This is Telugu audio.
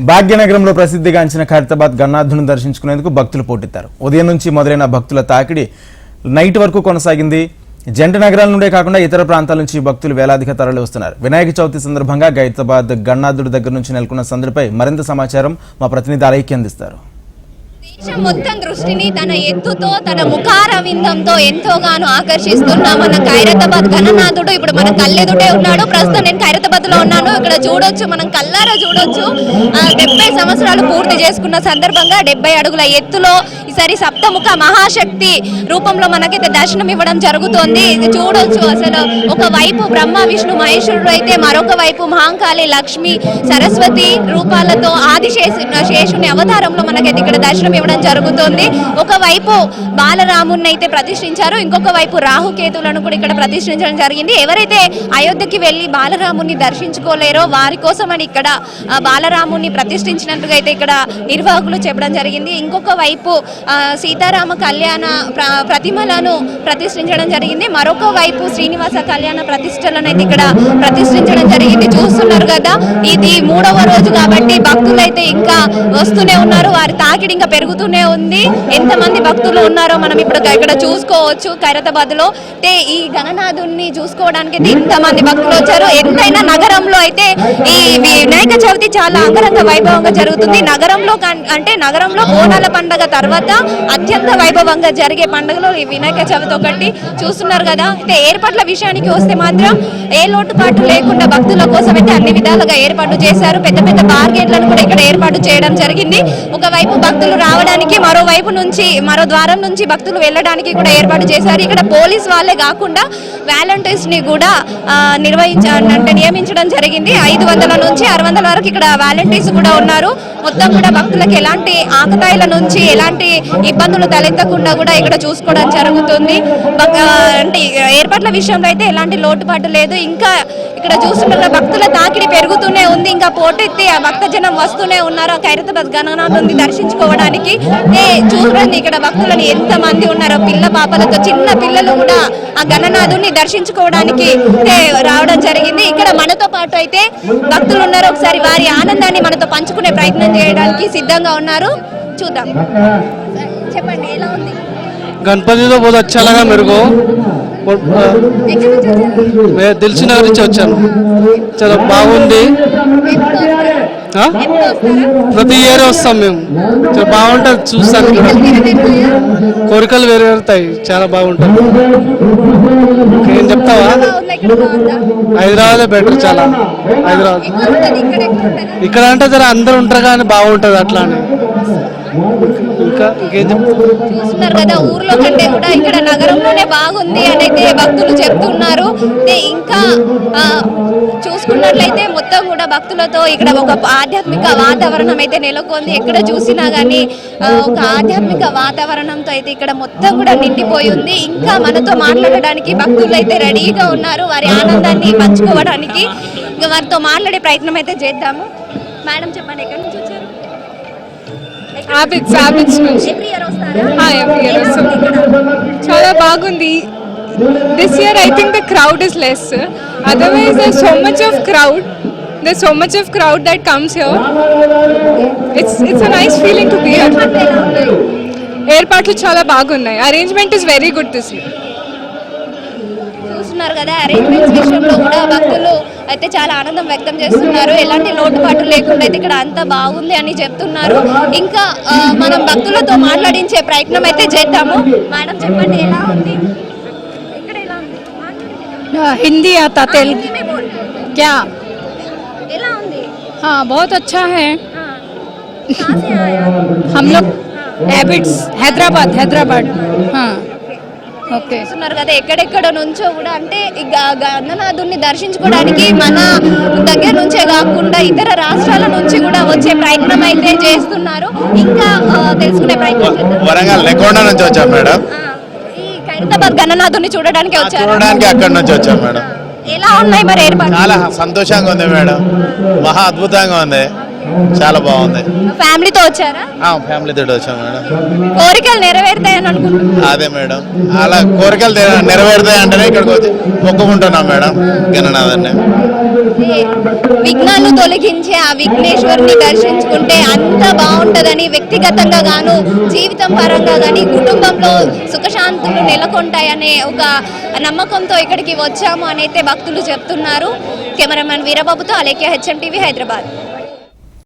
భాగ్యనగరంలో ప్రసిద్ధిగాంచిన ఖైరతాబాద్ గన్నాథుని దర్శించుకునేందుకు భక్తులు పోటెత్తారు. ఉదయం నుంచి మొదలైన భక్తుల తాకిడి నైట్ వరకు కొనసాగింది. జంట నగరాల నుండే కాకుండా ఇతర ప్రాంతాల నుంచి భక్తులు వేలాదిగా తరలి వస్తున్నారు. వినాయక చవితి సందర్భంగా ఖైరతాబాద్ గన్నాథుడి దగ్గర నుంచి నెలకొన్న సందడిపై మరింత సమాచారం మా ప్రతినిధి అలైకి అందిస్తారు. దేశం మొత్తం దృష్టిని తన ఎత్తుతో తన ముఖారవిందంతో ఎంతోగానో ఆకర్షిస్తున్న మన ఖైరతాబాద్ గణనాథుడు ఇప్పుడు మన కళ్ళెదుటే ఉన్నాడు. ప్రస్తుతం నేను ఖైరతాబాద్లో ఉన్నాను. ఇక్కడ చూడొచ్చు మనం కల్లారా చూడొచ్చు. డెబ్బై సంవత్సరాలు పూర్తి చేసుకున్న సందర్భంగా డెబ్బై అడుగుల ఎత్తులో ఈసారి సప్తముఖ మహాశక్తి రూపంలో మనకైతే దర్శనం ఇవ్వడం జరుగుతోంది. ఇది చూడొచ్చు. అసలు ఒక వైపు బ్రహ్మ విష్ణు మహేశ్వరుడు అయితే మరొక వైపు మహాంకాళి లక్ష్మి సరస్వతి రూపాలతో ఆదిశేషు శేషుని అవతారంలో మనకైతే ఇక్కడ దర్శనం ఇవ్వడం జరుగుతుంది. ఒకవైపు బాలరాముని అయితే ప్రతిష్ఠించారు ఇంకొక వైపు రాహుకేతులను కూడా ఇక్కడ ప్రతిష్ఠించడం జరిగింది. ఎవరైతే అయోధ్యకి వెళ్ళి బాలరాముని దర్శించుకోలేరో వారి కోసమని ఇక్కడ బాలరాముని ప్రతిష్ఠించినట్టుగా అయితే ఇక్కడ నిర్వాహకులు చెప్పడం జరిగింది. ఇంకొక వైపు సీతారామ కళ్యాణ ప్రతిమలను ప్రతిష్ఠించడం జరిగింది. మరొక వైపు శ్రీనివాస కళ్యాణ ప్రతిష్టలను అయితే ఇక్కడ ప్రతిష్ఠించడం జరిగింది. చూస్తున్నారు కదా ఇది మూడవ రోజు కాబట్టి భక్తులు అయితే ఇంకా వస్తూనే ఉన్నారు. వారి తాకిడి ఇంకా పెరుగు పెరుగుతూనే ఉంది. ఎంతమంది భక్తులు ఉన్నారో మనం ఇప్పుడు ఇక్కడ చూసుకోవచ్చు. ఖైరతాబాద్లో ఈ గణనాథుని చూసుకోవడానికి అయితే ఇంతమంది భక్తులు వచ్చారు. ఎంతైనా నగరంలో అయితే ఈ వినాయక చవితి చాలా అంగరంగ వైభవంగా జరుగుతుంది. నగరంలో అంటే నగరంలో బోనాల పండగ తర్వాత అత్యంత వైభవంగా జరిగే పండుగలో ఈ వినాయక చవితి ఒకటి. చూస్తున్నారు కదా. అయితే ఏర్పాట్ల విషయానికి వస్తే మాత్రం ఏ లోటుపాటు లేకుండా భక్తుల కోసం అయితే అన్ని విధాలుగా ఏర్పాటు చేశారు. పెద్ద పెద్ద బార్గేట్లను కూడా ఇక్కడ ఏర్పాటు చేయడం జరిగింది. ఒకవైపు భక్తులు రావడానికి మరో వైపు నుంచి మరో ద్వారం నుంచి భక్తులు వెళ్ళడానికి కూడా ఏర్పాటు చేశారు. ఇక్కడ పోలీస్ వాళ్ళే కాకుండా వాలంటీర్స్ని కూడా నిర్వహించ అంటే నియమించడం జరిగింది. ఐదు వందల నుంచి ఆరు వందల వరకు ఇక్కడ వాలంటీర్స్ కూడా ఉన్నారు. మొత్తం కూడా భక్తులకు ఎలాంటి ఆకతాయిల నుంచి ఎలాంటి ఇబ్బందులు తలెత్తకుండా కూడా ఇక్కడ చూసుకోవడం జరుగుతుంది. అంటే ఏర్పాట్ల విషయంలో అయితే ఎలాంటి లోటుపాటు లేదు ఇంకా ఇక్కడ చూస్తున్న భక్తుల తాకిడి పెరుగుతూనే ఉంది ఇంకా పోటెత్తి ఆ భక్తజనం వస్తూనే ఉన్నారు ఆ ఖైరతాబాద్ గణనాథుని దర్శించుకోవడానికి ఏ చూడండి ఇక్కడ భక్తులను ఎంత మంది ఉన్నారో పిల్ల పాపలతో చిన్న పిల్లలు కూడా ఆ గణనాథుని దర్శించుకోవడానికి ఏ, రావడం జరిగింది ఇక్కడ మనతో పాటు అయితే భక్తులు ఉన్నారు ఒకసారి వారి ఆనందాన్ని మనతో పంచుకునే ప్రయత్నం చేయడానికి సిద్ధంగా ఉన్నారు చూద్దాం చెప్పండి ఎలా ఉంది गणपति तो बहुत अच्छा लगा मेरे को తెలిసిన నుంచి వచ్చాను. చాలా బాగుంది. ప్రతి ఇయర్ వస్తాం మేము. చాలా బాగుంటుంది చూస్తాను కోరికలు వేరు వెళ్తాయి చాలా బాగుంటుంది. ఏం చెప్తావా? హైదరాబాదే బెటర్ చాలా. హైదరాబాద్. ఇక్కడ అంటే జర అందరు ఉంటారు కానీ బాగుంటుంది అట్లానే. ఇంకా చూస్తున్నారు కదా ఊర్లో కంటే కూడా ఇక్కడ నగరంలోనే బాగుంది అని అయితే భక్తులు చెప్తున్నారు. అయితే ఇంకా చూసుకున్నట్లయితే మొత్తం కూడా భక్తులతో ఇక్కడ ఒక ఆధ్యాత్మిక వాతావరణం అయితే నెలకొంది. ఎక్కడ చూసినా కానీ ఒక ఆధ్యాత్మిక వాతావరణంతో అయితే ఇక్కడ మొత్తం కూడా నిండిపోయి ఉంది. ఇంకా మనతో మాట్లాడడానికి భక్తులు అయితే రెడీగా ఉన్నారు. వారి ఆనందాన్ని పంచుకోవడానికి. ఇంకా వారితో మాట్లాడే ప్రయత్నం అయితే చేద్దాము. మేడం చెప్పండి ఎక్కడి నుంచి వచ్చారు హ్యాబిట్స్ హ్యాబిట్స్ నుంచి ఎవ్రీ ఇయర్ వస్తుంది చాలా బాగుంది. This year I think the crowd is less otherwise the so much of crowd the so much of crowd that comes here it's it's a nice feeling to be here ఏర్పాట్లు చాలా బాగున్నాయి. Arrangement is very good this year చూస్తున్నారు కదా అరేంజ్మెంట్స్ విషయంలో కూడా భక్తులు అయితే చాలా ఆనందం వ్యక్తం చేస్తున్నారు. ఎలాంటి లోటుపాటు లేకుండా అయితే ఇక్కడ అంత బాగుంది అని చెప్తున్నారు. ఇంకా మనం భక్తులతో మాట్లాడించే ప్రయత్నం అయితే చేద్దాము. మేడం చెప్పండి ఎలా ఉంది? హిందీ ఆతా తెలుగు హిందీ में बोल అచ్చా ఎలా ఉంది? हाँ बहुत अच्छा है ఆ, చూస్తున్నారు కదా ఎక్కడెక్కడ నుంచో కూడా అంటే ఈ గ- గణనాథుని దర్శించుకోవడానికి మన దగ్గర నుంచే కాకుండా ఇతర రాష్ట్రాల నుంచి కూడా వచ్చే ప్రయత్నం అయితే చేస్తున్నారు. ఇంకా తెలుసుకునే ప్రయత్నం చేద్దాం. వరంగల్ నెకొండ నుంచి వచ్చాం మేడం. ఈ ఖైరతాబాద్ గణనాథుని చూడడానికి వచ్చారు. చూడడానికి అక్కడి నుంచి వచ్చాం మేడం. ఎలా ఉన్నాయి మరి ఏర్పాటు చాలా సంతోషంగా ఉంది మేడం. మహా అద్భుతంగా ఉంది. చాలా బాగుంది. ఫ్యామిలీతో వచ్చారా? ఫ్యామిలీ తోటి వచ్చాం మేడం. కోరికలు నెరవేరుతాయని అనుకుంటున్నాను అదే మేడం. అలా కోరికలు నెర- నెరవేరుతాయి అంటేనే ఇక్కడికి వచ్చి మొక్కుకుంటున్నాం మేడం గణనాథన్ని. విఘ్నాలు తొలగించే ఆ విఘ్నేశ్వరుని దర్శించుకుంటే అంత బాగుంటదని వ్యక్తిగతంగా గాను జీవితం పరంగా గాని కుటుంబంలో సుఖశాంతులు నెలకొంటాయనే ఒక నమ్మకంతో ఇక్కడికి వచ్చాము అని అయితే భక్తులు చెప్తున్నారు. కెమెరామెన్ వీరబాబుతో అలేఖ్య హెచ్ఎం టీవీ హైదరాబాద్.